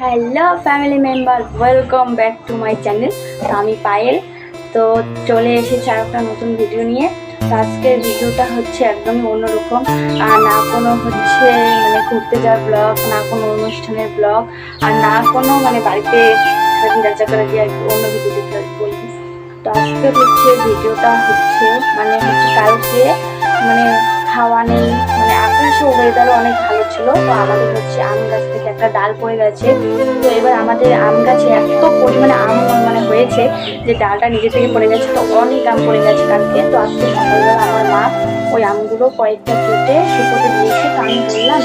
Hello family member welcome back to my channel তো আমি পায়েল। তো চলে এসেছি আর একটা নতুন ভিডিও নিয়ে। তো আজকের ভিডিওটা হচ্ছে একদমই অন্যরকম। আর না কোনো হচ্ছে মানে ঘুরতে যাওয়ার ব্লগ না কোনো অনুষ্ঠানের ব্লগ আর না কোনো মানে বাড়িতে যাচা করে দিয়ে আর অন্য ভিডিও দেখতে তো আজকের হচ্ছে ভিডিওটা হচ্ছে মানে হচ্ছে কালকে মানে হাওয়া নেই মানে আকাশে ওয়েদারও অনেক ভালো ছিল, তো আমাদের হচ্ছে আম গাছ থেকে একটা ডাল পড়ে গেছে। তো এবার আমাদের আম গাছে এত পরিমাণে আম মানে হয়েছে যে ডালটা নিজে থেকে পড়ে গেছে, তো অনেক আম পড়ে গেছে কালকে। তো আজকে সকালবেলা আমার মা ওই আমগুলো কয়েকটা কেটে শুকোতে দিয়েছে, তো আমি বললাম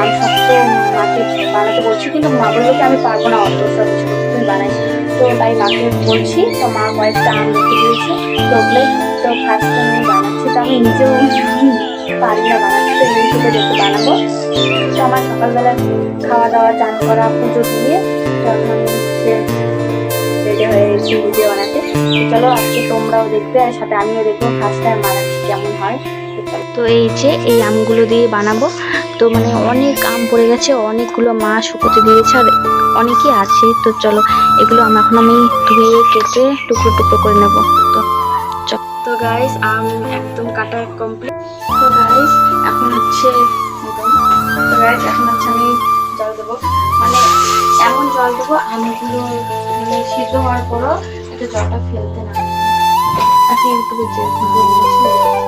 আম শক্ত মাকে বানাতে বলছি, কিন্তু মা বলল আমি পারব না, অত সব তুমি বানাই তো তাই মাকে বলছি, তো মা কয়েকটা আম রেখে দিয়েছে, তো ওগুলো তো ফার্স্ট আমি বানাচ্ছি, তো আমি নিজেও পারি না বানাতে বানাবো। তো আমার সকালবেলা খাওয়া দাওয়া চান করা পুজো দিয়ে যখন সে রেডি হয়ে গেছি বানাতে চলো আজকে তোমরাও দেখবে আর সাথে আমিও দেখব ফার্স্ট টাইম বানাচ্ছি কেমন হয়। তো এই যে এই আমগুলো দিয়ে বানাবো। তো মানে অনেক আম পড়ে গেছে, অনেকগুলো মা শুকোতে দিয়েছে আর অনেকই আছে। তো চলো এগুলো আমি এখন আমি ধুয়ে কেটে টুকরো টুকরো করে নেব। তো তো গাইস আম একদম কাটা কমপ্লিট এখন হচ্ছে তো গাইস এখন হচ্ছে আমি জল দেবো। মানে এমন জল দেবো আমগুলো মানে সিদ্ধ হওয়ার পরও একটু জলটা ফেলতে না আচ্ছা ইউটিউবে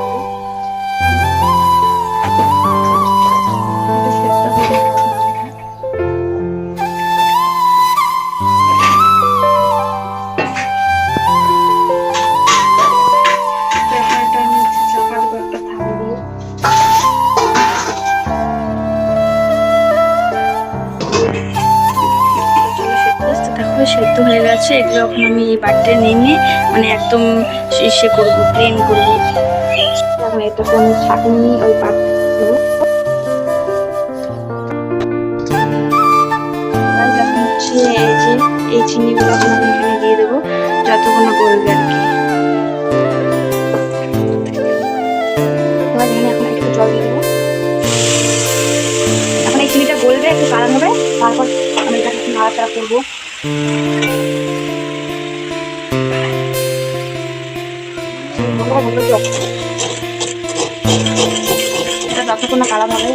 দেখো সেদ্ধ হয়ে গেছে এগুলো এখন আমি এই বাটিতে নিয়ে মানে একদম ইসে করব প্লেন করব। এখন এটাকে আমি ছাঁকনি ওই Guys, এই এই আমি এখানে দেবো যতক্ষণ গলবে আর কি। এখন এই চিনিটা গলবে একটু কালার হবে তারপর আমি একটু নাড়াচাড়া করব। যতক্ষণ না কালার হবে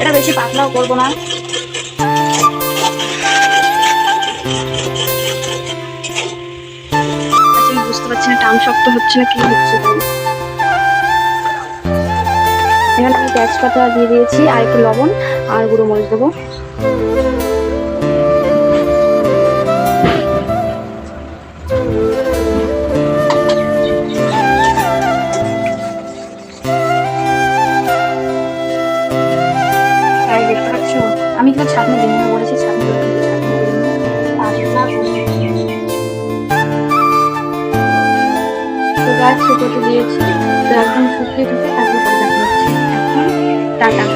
এটা বেশি পাতলাও করব না। আচ্ছা, বুঝতে পারছি না টান শক্ত হচ্ছে না কি হচ্ছে এখানে আমি তেজপাতা দিয়ে দিয়েছি, আর একটু লবণ আর গুঁড়ো মরিচ দেবো। আমি কিন্তু ছাতনা দিন বলেছি তো গাছ দিয়েছি, তো একদম শুকিয়ে টুকে তারপর করে দেখা হচ্ছে এখন টাটা